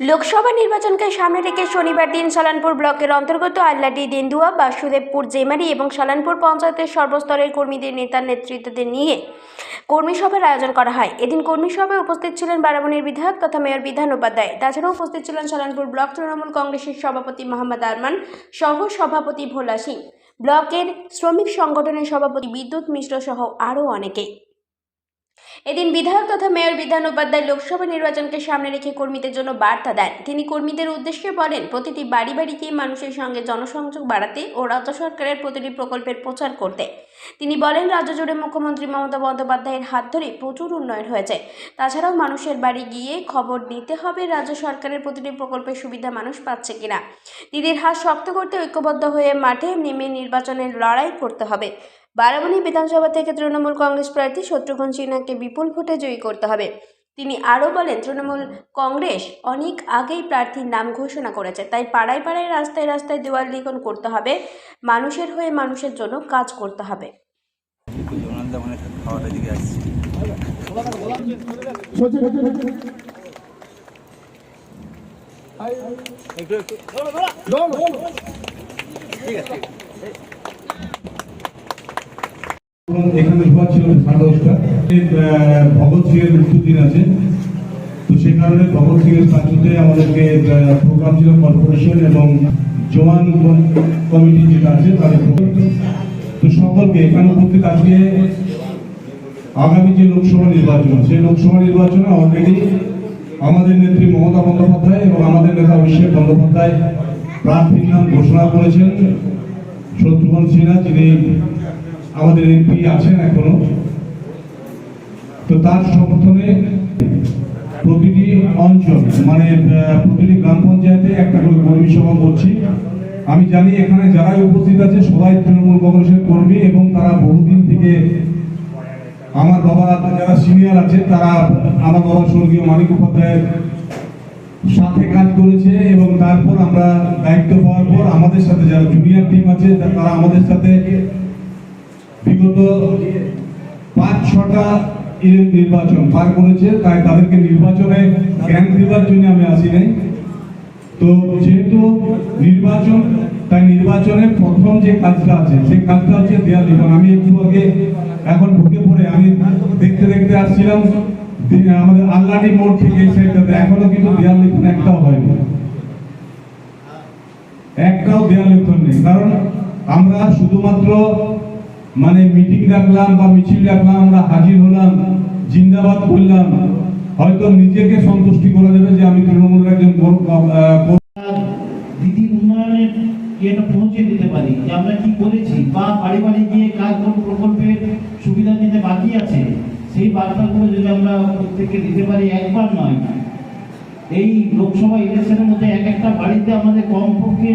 লোকসভা নির্বাচনকে সামনে রেখে শনিবার দিন সালানপুর ব্লকের অন্তর্গত আল্লাডি, দেন্দুয়া, বাসুদেবপুর, জেমারি এবং সালানপুর পঞ্চায়েতের সর্বস্তরের কর্মীদের নেতার নেতৃত্বদের নিয়ে কর্মী সভার আয়োজন করা হয়। এদিন কর্মী সভায় উপস্থিত ছিলেন বারাবণীর বিধায়ক তথা মেয়র বিধান উপাধ্যায়। তাছাড়াও উপস্থিত ছিলেন সালানপুর ব্লক তৃণমূল কংগ্রেসের সভাপতি মোহাম্মদ আরমান, সহ সভাপতি ভোলা সিং। ব্লকের শ্রমিক সংগঠনের সভাপতি বিদ্যুৎ মিশ্র সহ আরও অনেকেই এদিন বিধায়ক তথা মেয়র বিধান উপাধ্যায় লোকসভা নির্বাচনকে সামনে রেখে কর্মীদের জন্য বার্তা দেন। তিনি কর্মীদের উদ্দেশ্যে বলেন, প্রতিটি বাড়ি বাড়ি গিয়ে মানুষের সঙ্গে জনসংযোগ বাড়াতে ও রাজ্য সরকারের প্রতিটি প্রকল্পের প্রচার করতে। তিনি বলেন, রাজ্য জুড়ে মুখ্যমন্ত্রী মমতা বন্দ্যোপাধ্যায়ের হাত ধরে প্রচুর উন্নয়ন হয়েছে। তাছাড়াও মানুষের বাড়ি গিয়ে খবর নিতে হবে রাজ্য সরকারের প্রতিটি প্রকল্পের সুবিধা মানুষ পাচ্ছে কিনা। দিদির হাত শক্ত করতে ঐক্যবদ্ধ হয়ে মাঠে নেমে নির্বাচনের লড়াই করতে হবে। বারাবণী বিধানসভা থেকে তৃণমূল কংগ্রেস প্রার্থী শত্রুঘ্ন সিনহাকে বিপুল ভোটে জয়ী করতে হবে। তিনি আরও বলেন, তৃণমূল কংগ্রেস অনেক আগেই প্রার্থীর নাম ঘোষণা করেছে, তাই পাড়ায় পাড়ায়, রাস্তায় রাস্তায় দেওয়াল লিখন করতে হবে, মানুষের হয়ে মানুষের জন্য কাজ করতে হবে। একটু জোনালদা মানে খাওয়াটা দিকে আসছি একটু একটু এবং এখানে ধোয়া ছিল সাড়ে দশটা ভগৎ সিং এর মৃত্যুর দিন আছে। তো সে কারণে ভগৎ সিং এর স্ট্যাচুতে আমাদেরকে প্রোগ্রাম ছিল কর্পোরেশন এবং জওয়ান কমিটি যেটা আছে, তাদের। তো সকলকে এখানে উপস্থিত আজকে আগামী যে লোকসভা নির্বাচন সেই লোকসভা নির্বাচনে অলরেডি আমাদের নেত্রী মমতা বন্দ্যোপাধ্যায় এবং আমাদের নেতা অভিষেক বন্দ্যোপাধ্যায় প্রার্থীর নাম ঘোষণা করেছেন। শত্রুঘ্ন সিনহা, যিনি আমাদের এমপি আছেন এখনও। তো তার সমর্থনে প্রতিটি অঞ্চল মানে প্রতিটি গ্রাম পঞ্চায়েতে একটা করে কর্মী সভা করছি। আমি জানি এখানে যারাই উপস্থিত আছে, সবাই তৃণমূল কংগ্রেসের কর্মী এবং তারা বহুদিন থেকে আমার বাবা, যারা সিনিয়র আছে, তারা আমার বাবা স্বর্গীয় মানিক উপাধ্যায়ের সাথে কাজ করেছে এবং তারপর আমরা দায়িত্ব পাওয়ার পর আমাদের সাথে যারা জুনিয়র টিম আছে, তারা আমাদের সাথে বিগত পাঁচ, ছটা নির্বাচন পার করেছে তাই তাদেরকে নির্বাচনে জ্ঞান দেওয়ার জন্য আমি আসি নাই। তো যেহেতু নির্বাচন, তাই নির্বাচনের প্রথম যে কাজটা আছে, সেই কাজটা হচ্ছে দেয়াল লিখন আমি একটু আগে এখন ঢুকে পড়ে, আমি দেখতে দেখতে আসছিলাম আমাদের আল্লাহটি মোড় থেকে এই সাইডটাতে, এখনও কিন্তু দেয়াল লিখন একটাও হয়নি। একটাও দেয়াল লিখন নেই, কারণ আমরা শুধুমাত্র মানে মিটিং ডাকলাম বা মিছিল ডাকলাম আমরা হাজির হলাম, জিন্দাবাদ করলাম হয়তো নিজেকে সন্তুষ্টি করা যাবে যে আমি তৃণমূলের একজন বা বাড়ি বাড়ি গিয়ে প্রকল্পের সুবিধা বাকি আছে? সেই বার্তাগুলো যদি আমরা দিতে পারি, একবার নয়। এই লোকসভা মধ্যে এক একটা বাড়িতে আমাদের কমপক্ষে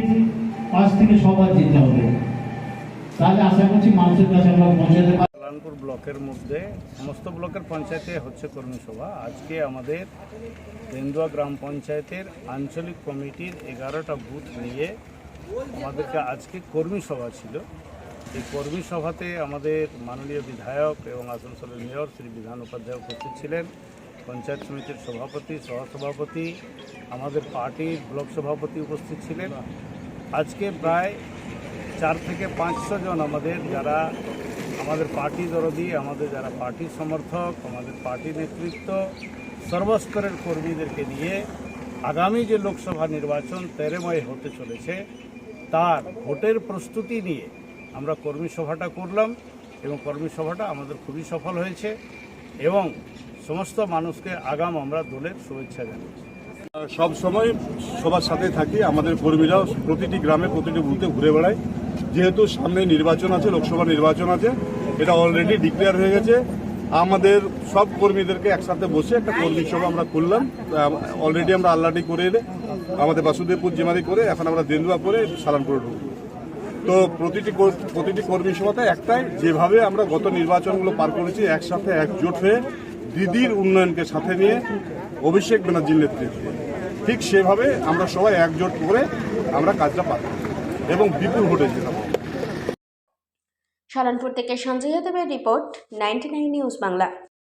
পাঁচ থেকে সবার যেতে হবে। তাহলে আশা করছি মানুষের কাছে আমরা ব্লকের মধ্যে সমস্ত ব্লকের পঞ্চায়েতে হচ্ছে কর্মী সভা। আজকে আমাদের তেন্দুয়া গ্রাম পঞ্চায়েতের আঞ্চলিক কমিটির এগারোটা বুথ নিয়ে আমাদেরকে আজকে কর্মী সভা ছিল। এই কর্মী সভাতে আমাদের মাননীয় বিধায়ক এবং আসানসোলের মেয়র শ্রী বিধান উপাধ্যায় উপস্থিত ছিলেন। পঞ্চায়েত সমিতির সভাপতি, সহসভাপতি, আমাদের পার্টির ব্লক সভাপতি উপস্থিত ছিলেন। আজকে প্রায় চার থেকে পাঁচশো জন আমাদের যারা, আমাদের পার্টি দরদি, আমাদের যারা পার্টি সমর্থক, আমাদের পার্টি নেতৃত্ব, সর্বস্তরের কর্মীদেরকে নিয়ে আগামী যে লোকসভা নির্বাচন তেরোময় হতে চলেছে, তার ভোটের প্রস্তুতি নিয়ে আমরা কর্মী সভাটা করলাম এবং কর্মী সভাটা আমাদের খুবই সফল হয়েছে এবং সমস্ত মানুষকে আগাম আমরা দলের শুভেচ্ছা জানাচ্ছি। সব সময় সবার সাথে থাকি, আমাদের কর্মীরাও প্রতিটি গ্রামে, প্রতিটি বুথে ঘুরে বেড়ায়। যেহেতু সামনে নির্বাচন আছে, লোকসভা নির্বাচন আছে, এটা অলরেডি ডিক্লেয়ার হয়ে গেছে। আমাদের সব কর্মীদেরকে একসাথে বসে একটা কর্মী সভা আমরা করলাম। অলরেডি আমরা আল্লাডি করে এলে আমাদের বাসুদেবপুর জিমারি করে এখন আমরা দেন্দুয়া করে সালাম করে ঢুকবো। তো প্রতিটি প্রতিটি কর্মী সভাতে একটাই, যেভাবে আমরা গত নির্বাচনগুলো পার করেছি, একসাথে একজোট হয়ে দিদির উন্নয়নকে সাথে নিয়ে অভিষেক ব্যানার্জির নেতৃত্বে। ঠিক সেভাবে আমরা সবাই একজোট করে আমরা কাজটা পার। এবং বিপুল ভোটে সালানপুর থেকে সঞ্জয় দেবের রিপোর্ট নাইনটি নিউজ বাংলা।